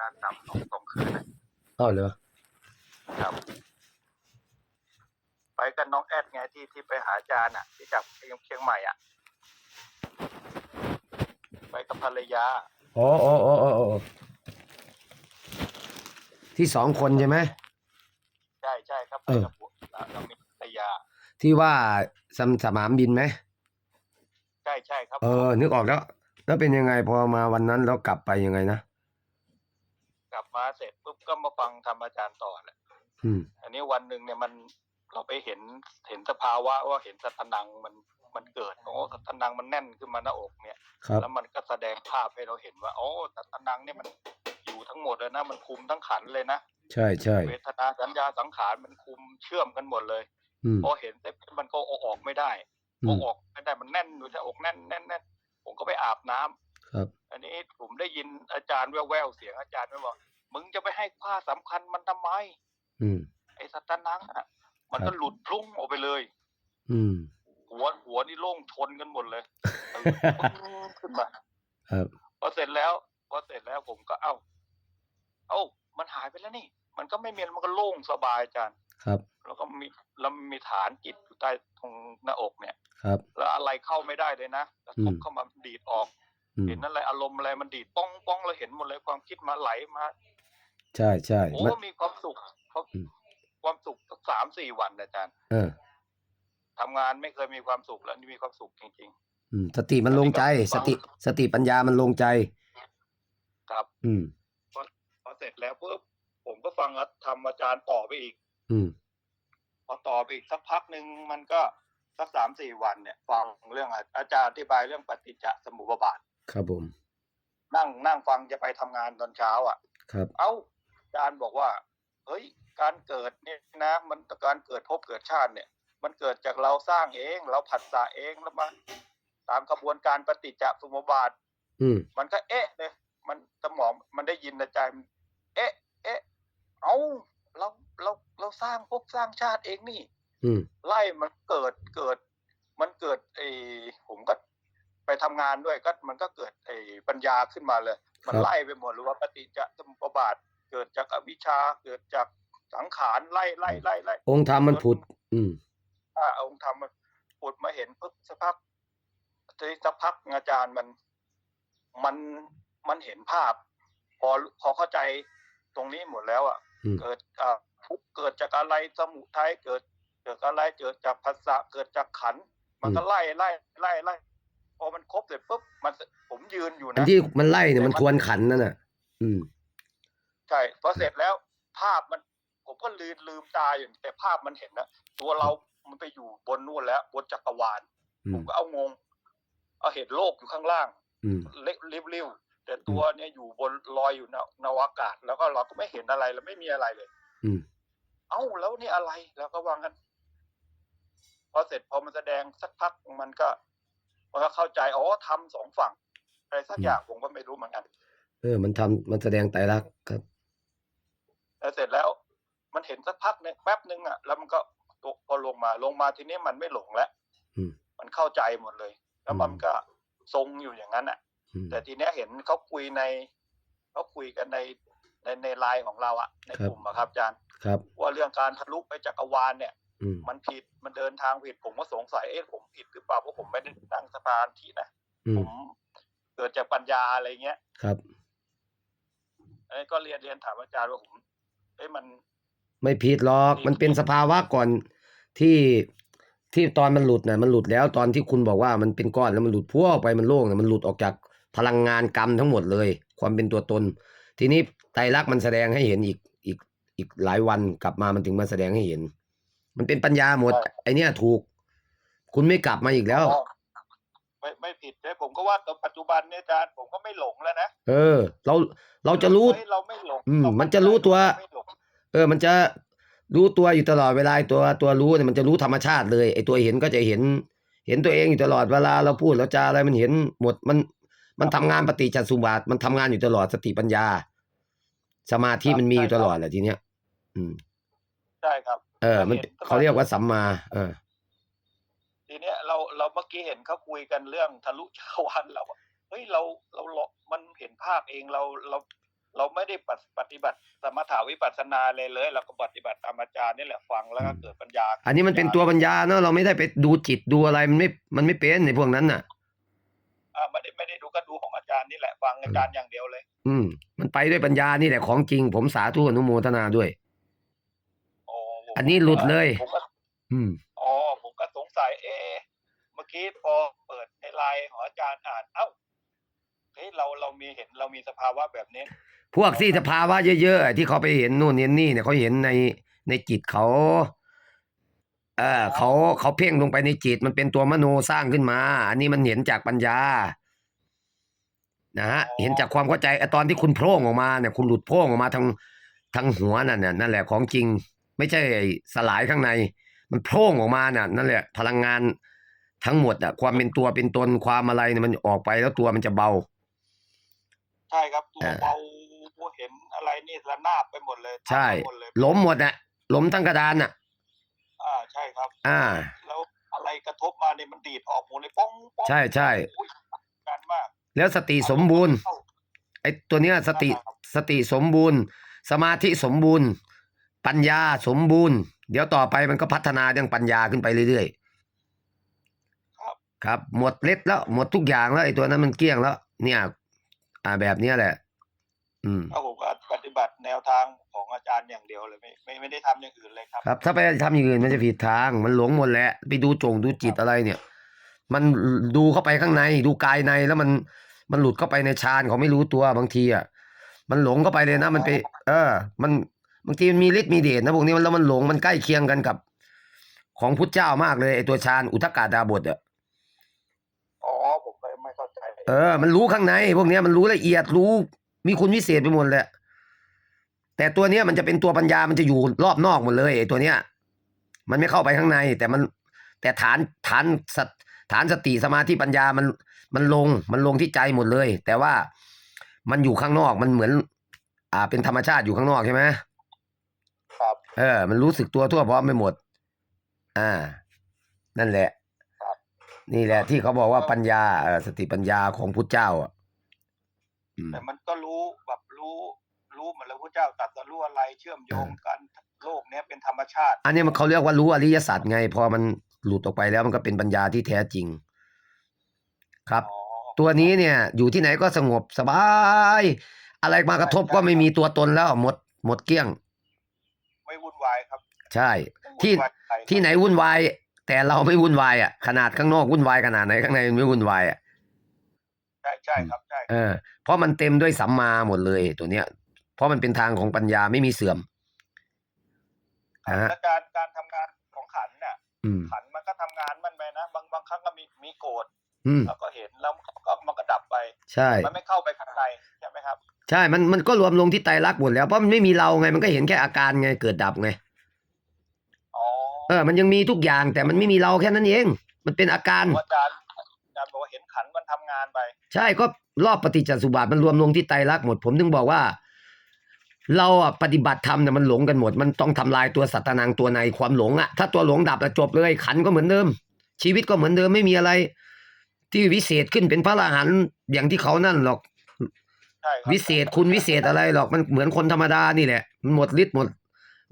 จารย์สามสองสองคืนนะอ้าวเหรอครับ ไปกันน้องแอดไงที่ที่ไปหาอาจารย์อะ ที่จากเชียงใหม่อะ ไปกับภรรยาอ๋ออ๋ออ๋ออ๋ออ๋อที่สองคนใช่ไหม ใช่ใช่ครับไปเออกับผัวเรามีภรรยา ที่ว่าสมสนามบินไหม ใช่ใช่ครับ เออ นึกออกแล้ว แล้วเป็นยังไงพอมาวันนั้นแล้วกลับไปยังไงนะ กลับมาเสร็จปุ๊บก็มาฟั งธรรมอาจารย์ต่อแหละอืมอันนี้วันหนึ่งเนี่ยมันเราไปเห็นเห็นสภาวะว่าเห็นสัตนังมันมันเกิดโอ้สัตนังมันแน่นขึ้นมาหน้าอกเนี่ยครับแล้วมันก็แสดงภาพให้เราเห็นว่า โอ้สัตนังเนี่ยมันอยู่ทั้งหมดเลยนะมันคุมทั้งขันเลยนะใช่ใช่เวทนาสัญญาสังขารมันคุมเชื่อมกันหมดเลยอืมพอเห็นเสร็จมันก็เอาออกไม่ได้อืเอามออกไม่ได้มันแน่นอยู่ที่อกแน่นแน่นแน่นผมก็ไปอาบน้ำครับ อันนี้ผมได้ยินอาจารย์แว่วๆเสียงอาจารย์ไม่บอก มึงจะไปให้ค่าสำคัญมันทำไม อืมไอ้สัตนังอะ มันครัก็บหลุดพลุ้งออกไปเลย อืม หัวหัวนี่โล่งชนกันหมดเลยเออปึ้งขึ้นมาครับพอเสร็จแล้วพอเสร็จแล้วผมก็เอ้า เอ้ามันหายไปแล้วนี่ มันก็ไม่มีมันก็โล่งสบายอาจารย์ครับ แล้วก็มีแล้วมีฐานจิตอยู่ใต้ตรงหน้าอกเนี่ย ครับ แล้วอะไรเข้าไม่ได้เลยนะแล้วทุบอืมเข้ามาดีดออกอืมเห็นอะไรอารมณ์อะไรมันดีดป้องป้องเราเห็นหมดเลยความคิดมาไหลมา ใช่ใช่โอ้มันมีความสุขเขาอืมความสุขสักสามสี่วันอาจารย์เออ ทำงานไม่เคยมีความสุขแล้วนี่มีความสุขจริง อืม สติมันลงใจ สติสติปัญญามันลงใจ ๆ ครับ อืม พอเสร็จแล้วปุ๊บผมก็ฟังทำอาจารย์ต่อไปอีก อืม พอต่อไปอีกสักพักหนึ่งมันก็สักสามสี่วันเนี่ย ฟังเรื่องอาอาจารย์อธิบายเรื่องปฏิจจสมุปบาท ครับผม นั่งนั่งฟังจะไปทำงานตอนเช้าอะ ครับ เอ้าอา จารย์บอกว่า เฮ้ย การเกิดเนี่ยนะมันการเกิดภพเกิดชาติเนี่ย มันเกิดจากเราสร้างเอง เราผัดสะเองแล้วมาตามกระบวนการปฏิจจสมุปบาทอืมมันก็เอ๊ะเลยมันสมองมันได้ยินอาจารย์เอ๊ะ เอ๊ะ เอาเราเราเราสร้างภพสร้างชาติเองนี่อืมไล่มันเกิดเกิด มันเกิดไอ้ผมก็ไปทำงานด้วยก็มันก็เกิดไอ้ปัญญาขึ้นมาเลย มันครับไล่ไปหมดหรือว่าปฏิจจสมุปบาท เกิดจากอวิชชาเกิดจากสังขารไล่ไล่ไล่ไล่องค์ธรรมมันผุด อืมถ้าเอาองค์ธรรมมันปุดมาเห็นปุ๊บสักพักทีสักพักอาจารย์มันมันมันเห็นภาพ พอพอเข้าใจตรงนี้หมดแล้วอะอืมเกิดอ่าทุกข์เกิดจากอะไรสมุทัยเกิดเกิดอะไรเกิดจากภาษาเกิดจากขันธ์มันก็ไล่ไล่ไล่ไล่พอมันครบเสร็จปุ๊บมันผมยืนอยู่อันนะที่มันไล่เนี่ยมันทวนขันนั่นน่ะ อืม ใช่พอเสร็จแล้วภาพมัน ผมก็ลืมลืมตาอยู่แต่ภาพมันเห็นนะตัวเรามันไปอยู่บนนู่นแล้วบนจักรวาลอืผมมก็เอางง เอาเห็นโลกอยู่ข้างล่างอืมเล็กริ้วๆแต่ตัวเนี่ยอยู่บนลอยอยู่ในนวากาศ แล้วก็เราก็ไม่เห็นอะไรแล้วไม่มีอะไรเลย อืมเอ้าแล้วนี่อะไรแล้วก็วางกันพอเสร็จพอมันแสดงสักพักมันก็มันก็เข้าใจอ๋อทำสองฝั่งอะไรสักอย่างผมก็ไม่รู้เหมือนกัน เออ มันทำมันแสดงไตรลักษณ์ครับ แล้วเสร็จแล้ว มันเห็นสักพักหนึ่งแป๊บหนึ่งอะแล้วมันก็ตกพอลงมาลงมาทีนี้มันไม่หลงแล้วอืมมันเข้าใจหมดเลย แล้วมันอืมก็ทรงอยู่อย่างนั้นอะอืมแต่ทีเนี้ยเห็นเขาคุยในเขาคุยกันในในในไลน์ของเราอะในครับกลุ่มอะครับอาจารย์ครับ ว่าเรื่องการทะลุไปจักรวาลเนี่ยอืมมันผิดมันเดินทางผิดผมก็สงสัยเอ๊ะผมผิดหรือเปล่าเพราะผมไม่ได้ตั้งสมาธินะอืผมมเกิดจากปัญญาอะไรเงี้ยครับเอ้ยก็เรียนเรียนถามอาจารย์ว่าผม เอ้ยมัน ไม่ผิดหรอก มันเป็นสภาวะก่อนที่ที่ตอนมันหลุดน่ะมันหลุดแล้วตอนที่คุณบอกว่ามันเป็นก้อนแล้วมันหลุดพวกไปมันโล่งน่ะมันหลุดออกจากพลังงานกรรมทั้งหมดเลย ความเป็นตัวตน ทีนี้ไตรลักษณ์มันแสดงให้เห็นอีกอีกอีกหลายวันกลับมามันถึงมาแสดงให้เห็น มันเป็นปัญญาหมด ไอเนี้ยถูก คุณไม่กลับมาอีกแล้ว อ๋อ ไม่ไม่ผิดเลยผมก็ว่าตอนปัจจุบันเนี่ยอาจารย์ผมก็ไม่หลงแล้วนะเออ เราเราจะรู้เฮ้ยเราไม่หลงอืมเรามันจะรู้ตัว ไม่หลงเออ มันจะรู้ตัวอยู่ตลอดเวลาไอ้ตัวตัวรู้เนี่ยมันจะรู้ธรรมชาติเลยไอ้ตัวเห็นก็จะเห็น เห็นตัวเองอยู่ตลอดเวลาเราพูดเราจาอะไรมันเห็นหมดมัน มันทำงานปฏิจจสมุปบาทมันทำงานอยู่ตลอดสติปัญญา สมาธิมันมีอยู่ตลอดแหละทีเนี้ย อืม ใช่ครับ เออ มันเขาเรียกว่าสัมมา เออที เนี้ยเราเราเมื่อกี้เห็นเขาคุยกันเรื่องทะลุจักรวาลเราอะเฮ้ยเราเราเรามันเห็นภาพเองเราเราเราไม่ได้ปฏิบัติสมถาวิปัสสนาเลยเลย เราก็ปฏิบัติตามอาจารย์นี่แหละฟังแล้วก็เกิดปัญญา อันนี้มันเป็นตัวปัญญาเนาะเราไม่ได้ไปดูจิตดูอะไรมันไม่มันไม่เป็นในพวกนั้นน่ะอ่าไม่ได้ไม่ได้ดูก็ดูของอาจารย์นี่แหละฟังอาจารย์อย่างเดียวเลย อืม มันไปด้วยปัญญานี่แหละของจริง ผมสาธุอนุโมทนาด้วยโอ้ผมอันนี้หลุดเลยผมก็อืมอ๋อผมก็สงสัย เอ๊ะเมื่อ กี้พอเปิดในไลน์ของอาจารย์อ่านเอ้าเฮ้ยเราเรามีเห็นเรามีสภาวะแบบนี้ พวกที่สภาวะเยอะๆที่เขาไปเห็นนู่นเห็นนี่เนี่ยเขาเห็นในในจิตเขาเออเขาเขาเพ่งลงไปในจิตมันเป็นตัวมโนสร้างขึ้นมา อันนี้มันเห็นจากปัญญา นะฮะอ๋อเห็นจากความเข้าใจไอ้ตอนที่คุณโพร่งออกมาเนี่ย คุณหลุดโพร่งออกมาทางทางหัวนั่นน่ะนั่นแหละของจริง ไม่ใช่สลายข้างใน มันโพร่งออกมาน่ะ นั่นแหละ พลังงาน ทั้งหมดอะความเป็นตัวเป็นตนความอะไรเนี่ยมันออกไปแล้วตัวมันจะเบา ใช่ครับตัวเออเบาเห็นอะไรนี่ระนาบไปหมดเลยใช่หมดเลยล้มหมดอะล้มทั้งกระดานน่ะ อ่าใช่ครับ อ่า แล้วอะไรกระทบมาเนี่ยมันดีดออกหมดเลยป้องป้องใช่ใช่โอ้ยการมากแล้วสติสมบูรณ์เข้าไอ้ตัวเนี้ยสติครับสติสมบูรณ์ สมาธิสมบูรณ์ ปัญญาสมบูรณ์ เดี๋ยวต่อไปมันก็พัฒนาเรื่องปัญญาขึ้นไปเรื่อยครับๆ ครับ หมดเล็ดแล้วหมดทุกอย่างแล้วไอ้ตัวนั้นมันเกลี้ยงแล้ว เนี่ย อ่าแบบเนี้ยแหละ อืมก็ผมก็ปฏิบัติแนวทางของอาจารย์อย่างเดียวเลยไม่ไม่ไม่ได้ทำอย่างอื่นเลยครับ ครับ ถ้าไปทำอย่างอื่นมันจะผิดทาง มันหลงหมดแหละไปดูจงดูจิตอะไรเนี่ย มันดูเข้าไปข้างใน ดูกายในแล้วมันมันหลุดเข้าไปในฌานเขาไม่รู้ตัวบางทีอะมันหลงเข้าไปเลยนะมันไป เออ มันบางทีมันมีฤทธิ์มีเดชนะพวกนี้มันแล้วมันหลงมันใกล้เคียงกันกับ ของพุทธเจ้ามากเลยไอตัวฌานอุทกาดาบทอะอ๋อผมก็ไม่ เข้าใจเออ มันรู้ข้างใน พวกเนี้ยมันรู้ละเอียดรู้ มีคุณวิเศษไปหมดแหละ แต่ตัวเนี้ยมันจะเป็นตัวปัญญามันจะอยู่รอบนอกหมดเลยไอตัวเนี้ย มันไม่เข้าไปข้างใน แต่มัน แต่ฐานฐานสตฐานสติสมาธิปัญญามันมันลงมันลงที่ใจหมดเลย แต่ว่ามันอยู่ข้างนอกมันเหมือน อ่า เป็นธรรมชาติอยู่ข้างนอกใช่ไหมครับ เออ มันรู้สึกตัวทั่วพร้อมไปหมด อ่า นั่นแหละครับ นี่แหละที่เขาบอกว่าปัญญาเอ่อสติปัญญาของพุทธเจ้าอะอืมแต่มันก็รู้แบบรู้ รู้เหมือนแล้วพระเจ้าตรัสรู้อะไรเชื่อมโยงกันโลกเนี้ยเป็นธรรมชาติ อันนี้มันเขาเรียกว่ารู้อริยสัจไง พอมันหลุดออกไปแล้วมันก็เป็นปัญญาที่แท้จริง ครับอ๋อตัวนี้เนี่ย อยู่ที่ไหนก็สงบสบาย อะไรมากระทบก็ไม่มีตัวตนแล้วหมด หมดเกลี้ยง ไม่วุ่นวายครับ ใช่ไม่ที่วุ่นวายใครครับที่ไหนวุ่นวาย แต่เราไม่วุ่นวายอะขนาดข้างนอกวุ่นวายขนาดไหนข้างในมันไม่วุ่นวายอะใช่ใช่ครับใช่เออเพราะมันเต็มด้วยสัมมาหมดเลยตัวเนี้ย เพราะมันเป็นทางของปัญญาไม่มีเสื่อมนะฮะแล้วการการทำงานของขันน่ะอืมขันมันก็ทำงานมันไปนะบางบางครั้งก็มีมีโกรธอืมแล้วก็เห็นแล้วก็มันก็ดับไป ใช่ มันไม่เข้าไปข้างในใช่ไหมครับ ใช่มันมันก็รวมลงที่ไตรลักษณ์หมดแล้วเพราะมันไม่มีเราไงมันก็เห็นแค่อาการไงเกิดดับไงอ๋อ เออ มันยังมีทุกอย่างแต่มันไม่มีเราแค่นั้นเอง มันเป็นอาการ อาจารย์อาจารย์บอกว่าเห็นขันมันทำงานไป ใช่ก็รอบปฏิจจสุบาทมันรวมลงที่ไตรลักษณ์หมด ผมถึงบอกว่า เราอะปฏิบัติธรรมเนี่ยมันหลงกันหมด มันต้องทำลายตัวสัตตนังตัวในความหลงอะถ้าตัวหลงดับแล้วจบเลย ขันก็เหมือนเดิม ชีวิตก็เหมือนเดิมไม่มีอะไร ที่วิเศษขึ้นเป็นพระอรหันต์อย่างที่เขานั่นหรอก ใช่ครับวิเศษคุณวิเศษอะไรหรอกมันเหมือนคนธรรมดานี่แหละมันหมดฤทธิ์หมด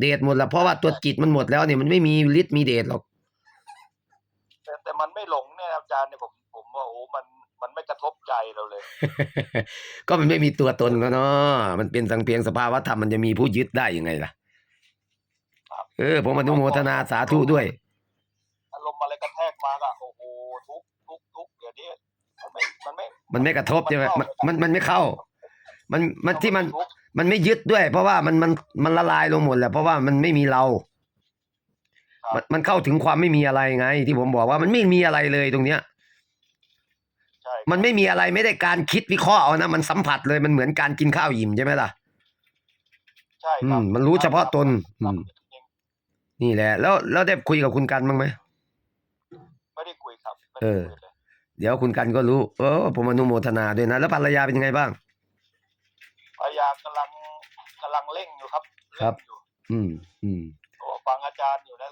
เดชหมดแล้วเพราะว่าตัวจิตมันหมดแล้วเนี่ยมันไม่มีฤทธิ์มีเดชหรอก แต่แต่มันไม่หลงเนี่ยอาจารย์เนี่ยผมผมว่าโอ้มันมันไม่กระทบใจเราเลย ก็มันไม่มีตัวตนก็เนาะมันเป็นสังเพียงสภาวะธรรมมันจะมีผู้ยึดได้ยังไงล่ะครับเออผมอนุโมทนาสาธุด้วยอารมณ์อะไรกระแทกมาก็โอ้โหทุกทุกทุกเดี๋ยวนี้มันไม่มันไม่มันไม่กระทบใช่ไหมมันมันเข้ามันมันไม่เข้า มันมันที่มันทุกข์ มันไม่ยึดด้วย เพราะว่ามันมันมันละลายลงหมดแหละเพราะว่ามันไม่มีเรา มันมันเข้าถึงความไม่มีอะไรไง ที่ผมบอกว่ามันไม่มีอะไรเลยตรงเนี้ย ใช่มันไม่มีอะไรไม่ได้การคิดวิเคราะห์เอานะมันสัมผัสเลยมันเหมือนการกินข้าวอิ่มใช่ไหมล่ะ ใช่อืครับมมันรู้เฉพาะตนครับอืมนี่แหละ แล้วแล้วได้คุยกับคุณกันบ้างไหม ไม่ได้คุยครับไม่เอได้อคุยเลยเดี๋ยวคุณกันก็รู้ เออผมอนุโมทนาด้วยนะ แล้วภรรยาเป็นยังไงบ้างพยายาม กำลังกำลังเร่งอยู่ครับครับ เงอยู่อืมอืมโอ้ฟังอาจารย์อยู่นะ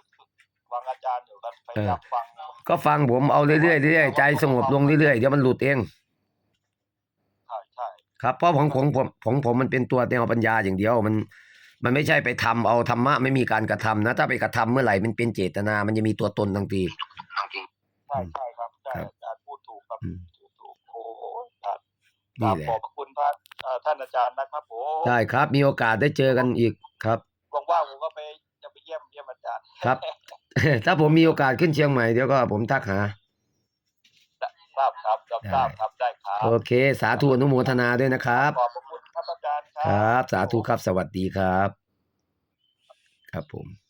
ฟังอาจารย์อยู่กันพยายามฟังก็ฟังผมเอาเรื่อยๆเรื่อยๆใจสงบลงเรื่อยๆเดี๋ยวมันหลุดเอง ใช่ใช่ครับเพราะของของผมของผมมันเป็นตัวแนวปัญญาอย่างเดียวมัน มันไม่ใช่ไปทำเอาธรรมะไม่มีการกระทำนะ ถ้าไปกระทำเมื่อไหร่มันเป็นเจตนา มันจะมีตัวตนทันที ใช่ใช่ครับใช่ครับ อาจารย์พูดถูกครับอืม ถูกถูกโอ้โหครับนี่แหละขอบพระคุณพระเอ่อ ท่านอาจารย์นะครับผมใช่ครับ มีโอกาสได้เจอกันอีกครับว่างๆผมก็ไปจะไปเยี่ยมเยี่ยมอาจารย์ครับ ถ้าผมมีโอกาสขึ้นเชียงใหม่เดี๋ยวก็ผมทักหาทราบครับรับทราบครับได้ครับโอเค สาธุอนุโมทนาด้วยนะครับขอบพระคุณครับอาจารย์ครัครับ สาธุครับสวัสดีครับ ครับผม